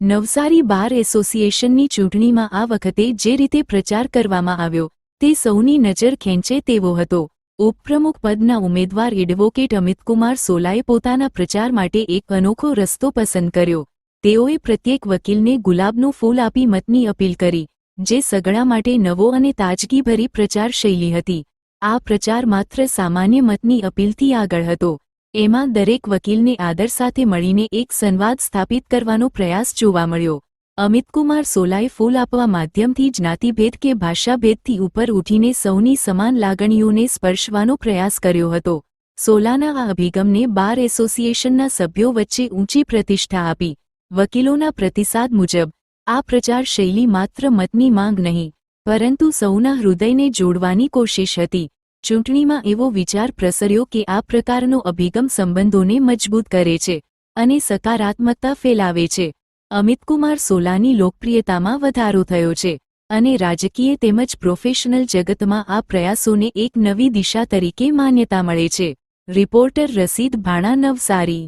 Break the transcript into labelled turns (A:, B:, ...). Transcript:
A: નવસારી બાર એસોસિએશનની ચૂંટણીમાં આ વખતે જે રીતે પ્રચાર કરવામાં આવ્યો, તે સૌની નજર ખેંચે તેવો હતો. ઉપપ્રમુખ પદના ઉમેદવાર એડવોકેટ અમિતકુમાર સોલાએ પોતાના પ્રચાર માટે એક અનોખો રસ્તો પસંદ કર્યો. તેઓએ પ્રત્યેક વકીલને ગુલાબનું ફૂલ આપી મતની અપીલ કરી, જે સગડા માટે નવો અને તાજગીભરી પ્રચાર શૈલી હતી. આ પ્રચાર માત્ર સામાન્ય મતની અપીલથી આગળ હતો. એમાં દરેક વકીલને આદર સાથે મળીને એક સંવાદ સ્થાપિત કરવાનો પ્રયાસ જોવા મળ્યો. અમિતકુમાર સોલાએ ફૂલ આપવા માધ્યમથી જ્ઞાતિભેદ કે ભાષાભેદથી ઉપર ઉઠીને સૌની સમાન લાગણીઓને સ્પર્શવાનો પ્રયાસ કર્યો હતો. સોલાના આ અભિગમને બાર એસોસિએશનના સભ્યો વચ્ચે ઊંચી પ્રતિષ્ઠા આપી. વકીલોના પ્રતિસાદ મુજબ, આ પ્રચાર શૈલી માત્ર મતની માંગ નહીં, પરંતુ સૌના હૃદયને જોડવાની કોશિશ હતી. ચૂંટણીમાં એવો વિચાર પ્રસર્યો કે આ પ્રકારનો અભિગમ સંબંધોને મજબૂત કરે છે અને સકારાત્મકતા ફેલાવે છે. અમિતકુમાર સોલાની લોકપ્રિયતામાં વધારો થયો છે અને રાજકીય તેમજ પ્રોફેશનલ જગતમાં આ પ્રયાસોને એક નવી દિશા તરીકે માન્યતા મળે છે. રિપોર્ટર રસીદ ભાણા નવસારી